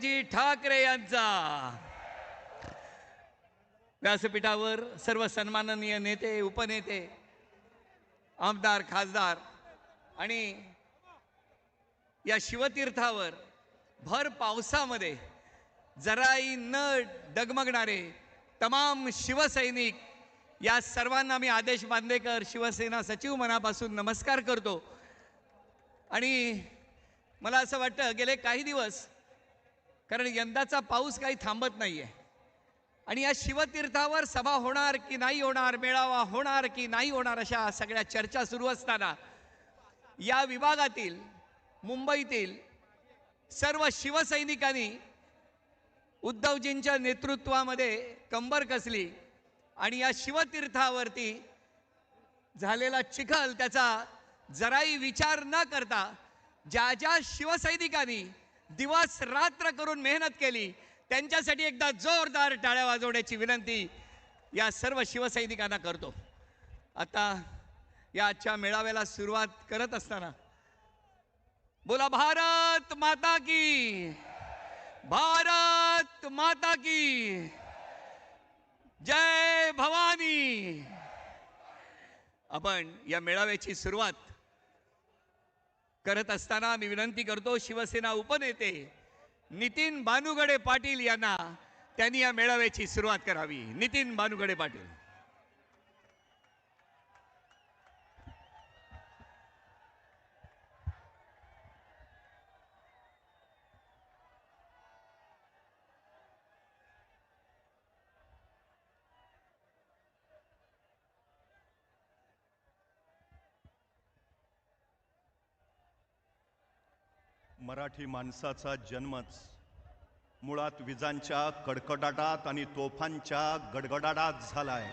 बाळाजी ठाकरे यांचा. व्यासपीठावर सर्व सन्माननीय नेते उपनेते आमदार खासदार आणि या शिवतीर्थावर भर पावसामध्ये जराही न डगमगणारे तमाम शिवसैनिक या सर्वांना मी आदेश बांदेकर शिवसेना सचिव मनापासून नमस्कार करतो. आणि मला असं वाटतं गेले काही दिवस कारण यंदाचा पाऊस काही थांबत नाही आहे आणि या शिवतीर्थावर सभा होणार की नाही होणार मेळावा होणार की नाही होणार अशा सगळ्या चर्चा सुरू असताना या विभागातील मुंबईतील सर्व शिवसैनिकांनी उद्धवजींच्या नेतृत्वामध्ये कंबर कसली आणि या शिवतीर्थावरती झालेला चिखल त्याचा जराही विचार न करता ज्या ज्या शिवसैनिकांनी दिवस रात्र करून मेहनत केली. त्यांच्यासाठी एकदा जोरदार टाळ्या वाजवण्याची विनंती या सर्व शिवसैनिकांना करतो. आता या आजच्या मेळाव्याला सुरुवात करत असताना बोला भारत माता की भारत माता की जय भवानी. आपण या मेळाव्याची सुरुवात करत असताना मी विनंती करतो शिवसेना उपनेते नितीन बानुगडे पाटील यांना त्यांनी या मेळाव्याची सुरुवात करावी. नितीन बानुगडे पाटील. मराठी माणसाचा जन्मच. मुळात विजांच्या कडकडाटात आणि तोफांच्या गडगडाटात झालाय.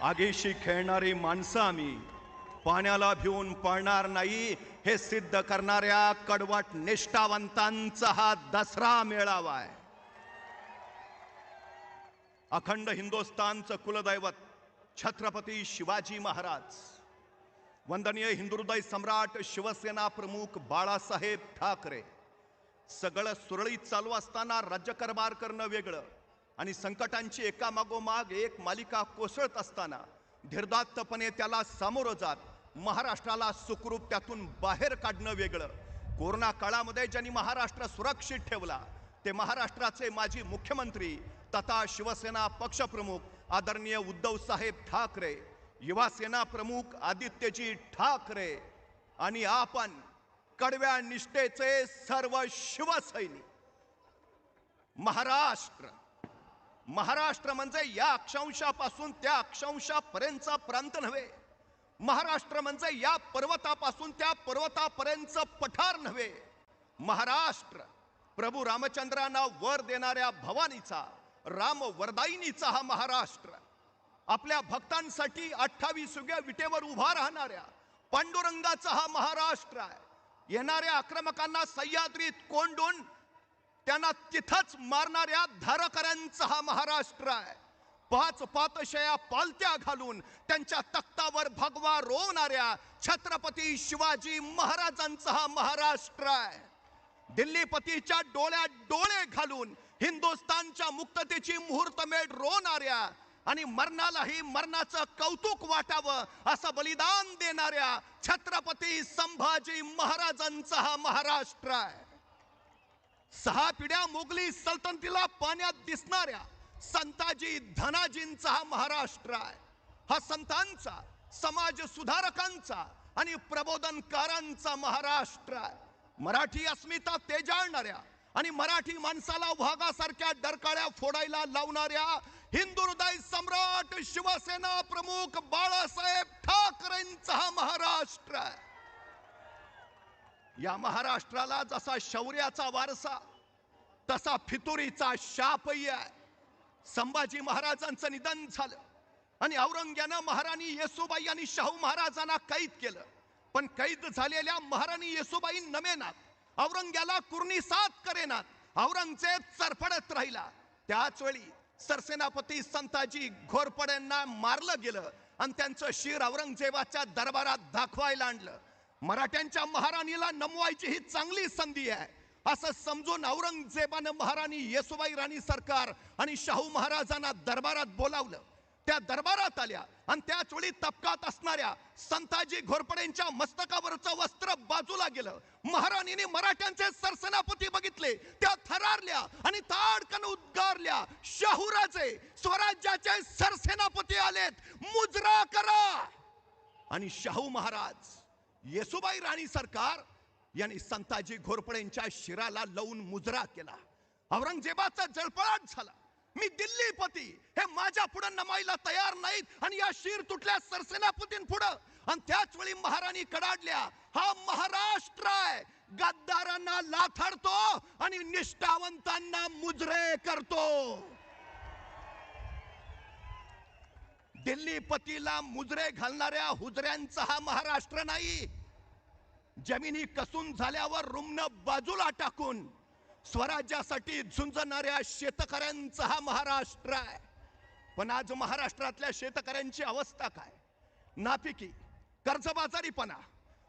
आगीशी खेळणारी माणसं आम्ही पाण्याला भिवून पळणार नाही हे सिद्ध करणाऱ्या कडवट निष्ठावंतांचा हा दसरा मेळावा आहे अखंड हिंदुस्थानचं कुलदैवत छत्रपती शिवाजी महाराज. वंदनीय हिंदुहृदय सम्राट शिवसेना प्रमुख बाळासाहेब ठाकरे सगळं सुरळीत चालू असताना राज्यकारभार करणं वेगळं आणि संकटांची एकामागोमाग एक मालिका कोसळत असताना धीरदात्तपणे त्याला सामोरं जात महाराष्ट्राला सुखरूप त्यातून बाहेर काढणं वेगळं कोरोना काळामध्ये ज्यांनी महाराष्ट्र सुरक्षित ठेवला ते महाराष्ट्राचे माजी मुख्यमंत्री तथा शिवसेना पक्षप्रमुख आदरणीय उद्धव साहेब ठाकरे युवा सेना प्रमुख आदित्यजी ठाकरे आणि आपण कडव्या निष्ठेचे सर्व शिवसैनिक. महाराष्ट्र. महाराष्ट्र म्हणजे या अक्षांशापासून त्या अक्षांशापर्यंतचा प्रांत नव्हे. महाराष्ट्र म्हणजे या पर्वतापासून त्या पर्वतापर्यंतचं पठार नव्हे. महाराष्ट्र. प्रभू रामचंद्रांना वर देणाऱ्या भवानीचा राम वरदायिनीचा हा महाराष्ट्र. आपल्या भक्तांसाठी अठ्ठावीस युग्या विटेवर उभा राहणाऱ्या पांडुरंगाचा हा महाराष्ट्र आहे. येणाऱ्या आक्रमकांना सह्याद्रीत कोंडून त्यांना तिथंच मारणाऱ्या धारकऱ्यांचा हा महाराष्ट्र आहे. पाच पातशया पालत्या घालून त्यांच्या तख्तावर भगवा रोवणाऱ्या छत्रपती शिवाजी महाराजांचा हा महाराष्ट्र आहे. दिल्लीपतीच्या डोळ्यात डोळे घालून हिंदुस्थानच्या मुक्ततेची मुहूर्तमेढ रोवणाऱ्या आणि मरणालाही मरणाचं कौतुक वाटावं असं बलिदान देणाऱ्या छत्रपती संभाजी महाराजांचा हा महाराष्ट्र आहे. सहा पिढ्या मोगली सल्तनतीला पाण्यात दिसणाऱ्या संताजी धनाजींचा हा महाराष्ट्र आहे. हा संतांचा समाज सुधारकांचा आणि प्रबोधनकारांचा महाराष्ट्र आहे. मराठी अस्मिता तेजाळणाऱ्या आणि मराठी माणसाला वाघासारख्या डरकाळ्या फोडायला लावणाऱ्या हिंदू हृदय सम्राट शिवसेना प्रमुख बाळासाहेब ठाकरेंचा हा महाराष्ट्र. या महाराष्ट्राला जसा शौर्याचा वारसा तसा फितुरीचा शापही आहे. संभाजी महाराजांचं निधन झालं आणि औरंग्यानं महाराणी येसुबाई आणि शाहू महाराजांना कैद केलं. पण कैद झालेल्या महाराणी येसुबाई नमेनाथ औरंग्याला कुर्णी साथ करेनात. औरंगजेब चरफडत राहिला. त्याच वेळी सरसेनापती संताजी घोरपड्यांना मारलं गेलं आणि त्यांचं शिर औरंगजेबाच्या दरबारात दाखवायला आणलं. मराठ्यांच्या महाराणीला नमवायची ही चांगली संधी आहे. असं समजून औरंगजेबानं महाराणी येसुबाई राणी सरकार आणि शाहू महाराजांना दरबारात बोलावलं. त्या दरबारात आल्या आणि त्याच वेळी तपकात असणाऱ्या संताजी घोरपडेंच्या मस्तकावरचं वस्त्र बाजूला गेलं. महाराणीने मराठ्यांचे सरसेनापती बघितले. त्या थरारल्या आणि ताडकन उद्गारल्या शाहूराजे स्वराज्याचे सरसेनापती आलेत. मुजरा करा. आणि शाहू महाराज येसुबाई राणी सरकार यांनी संताजी घोरपडेंच्या शिराला लावून मुजरा केला. औरंगजेबाचा जळपळाट झाला. मी दिल्लीपती हे माझ्या पुढे नमायला तयार नाहीत आणि या शिर तुटल्या सरसेनापतीं पुढं. आणि त्याच वेळी महाराणी कडाडल्या हा महाराष्ट्र आहे. गद्दारांना लाथाडतो आणि निष्ठावंतांना मुजरे करतो. दिल्लीपतीला मुजरे घालणाऱ्या हुजऱ्यांचा हा महाराष्ट्र नाही. जमिनी कसून झाल्यावर रुमन बाजूला टाकून स्वराज्यासाठी झुंजणाऱ्या शेतकऱ्यांचा हा महाराष्ट्र आहे. पण आज महाराष्ट्रातल्या शेतकऱ्यांची अवस्था काय? नापिकी कर्जबाजारीपणा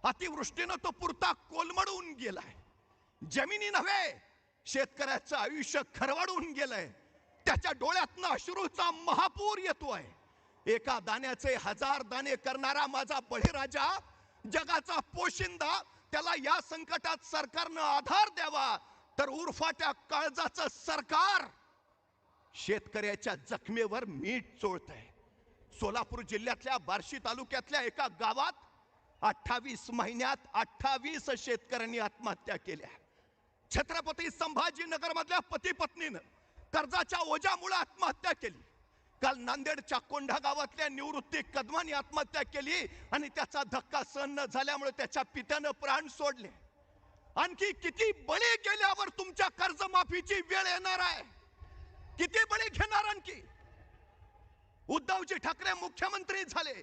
अतिवृष्टीनं तो पुरता कोलमडून गेलाय. जमिनी नव्हे शेतकऱ्याचं आयुष्य खरवडून गेलंय. त्याच्या डोळ्यातनं अश्रूचा महापूर येतोय. एका दाण्याचे हजार दाणे करणारा माझा बळीराजा जगाचा पोशिंदा त्याला या संकटात सरकारनं आधार द्यावा तर उर्फाच्या काळजाचं सरकार शेतकऱ्याच्या जखमेवर मीठ चोळत आहे सोलापूर जिल्ह्यातल्या बार्शी तालुक्यातल्या एका गावात अठ्ठावीस महिन्यात अठ्ठावीस शेतकऱ्यांनी आत्महत्या केल्या. छत्रपती संभाजीनगर मधल्या पती पत्नीनं कर्जाच्या ओझ्यामुळे आत्महत्या केली. काल नांदेडच्या कोंढा गावातल्या निवृत्ती कदमानी आत्महत्या केली आणि त्याचा धक्का सहन न झाल्यामुळे त्याच्या पित्यानं प्राण सोडले. आणखी किती बळी गेल्यावर तुमच्या कर्जमाफीची वेळ येणार आहे? किती बळी घेणार आणखी? उद्धवजी ठाकरे मुख्यमंत्री झाले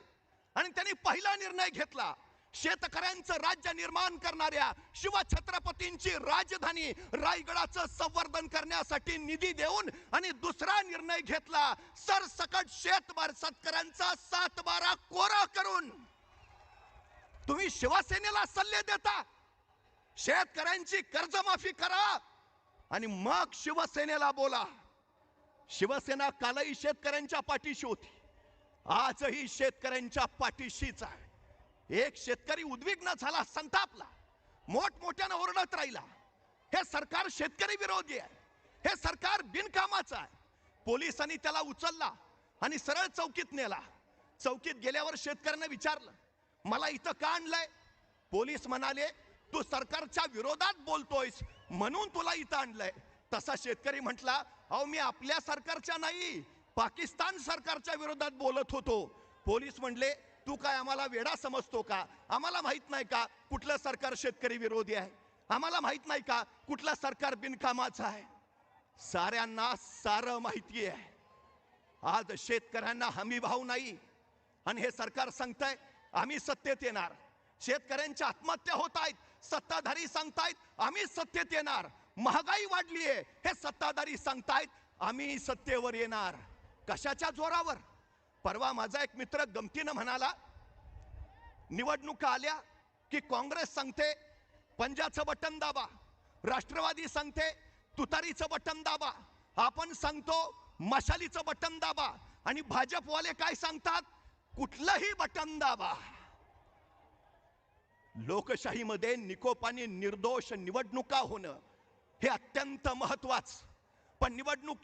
आणि त्यांनी पहिला निर्णय घेतला. शेतकऱ्यांचं राज्य निर्माण करणाऱ्या शिवछत्रपतींची राजधानी रायगडाचं संवर्धन करण्यासाठी निधी देऊन आणि दुसरा निर्णय घेतला. सरसकट शेतबार शेतकऱ्यांचा सात बारा कोरा करून. तुम्ही शिवसेनेला सल्ले देता? शेतकऱ्यांची कर्जमाफी करा आणि मग शिवसेनेला बोला. शिवसेना कालही शेतकऱ्यांच्या पाठीशी होती. आजही शेतकऱ्यांच्या पाठीशीच आहे. एक शेतकरी उद्विग्न झाला संतापला. मोठमोठ्यानं ओरडत राहिला. हे सरकार शेतकरी विरोधी आहे. हे सरकार बिनकामाचं आहे. पोलिसांनी त्याला उचलला आणि सरळ चौकीत नेला. चौकीत गेल्यावर शेतकऱ्यांना विचारलं मला इथं का आणलंय? पोलीस म्हणाले तू सरकारच्या विरोधात बोलतोयस म्हणून तुला इथं आणलंय. तसा शेतकरी म्हटला अहो मी आपल्या सरकारच्या नाही पाकिस्तान सरकारच्या विरोधात बोलत होतो. पोलीस म्हणले तू काय आम्हाला वेडा समजतो का? आम्हाला माहीत नाही का कुठलं सरकार शेतकरी विरोधी आहे? आम्हाला माहीत नाही का कुठलं सरकार बिनकामाचं आहे? साऱ्यांना सारं माहिती आहे आज शेतकऱ्यांना हमी भाव नाही. आणि हे सरकार सांगतंय आम्ही सत्तेत येणार. शेतकऱ्यांच्या आत्महत्या होत आहेत. सत्ताधारी सांगतायत आम्ही सत्तेत येणार. महागाई वाढली आहे हे सत्ताधारी सांगतायत आम्ही सत्तेवर येणार. कशाच्या जोरावर? परवा माझा एक मित्र गमतीनं म्हणाला निवडणुका आल्या की काँग्रेस सांगते पंजाचं बटन दाबा. राष्ट्रवादी सांगते तुतारीचं बटन दाबा. आपण सांगतो मशालीचं बटन दाबा. आणि भाजपवाले काय सांगतात? कुठलंही बटन दाबा. लोकशाहीमध्ये निकोपाने निर्दोष निवडणुका होणं हे अत्यंत महत्वाचं पण निवडणूक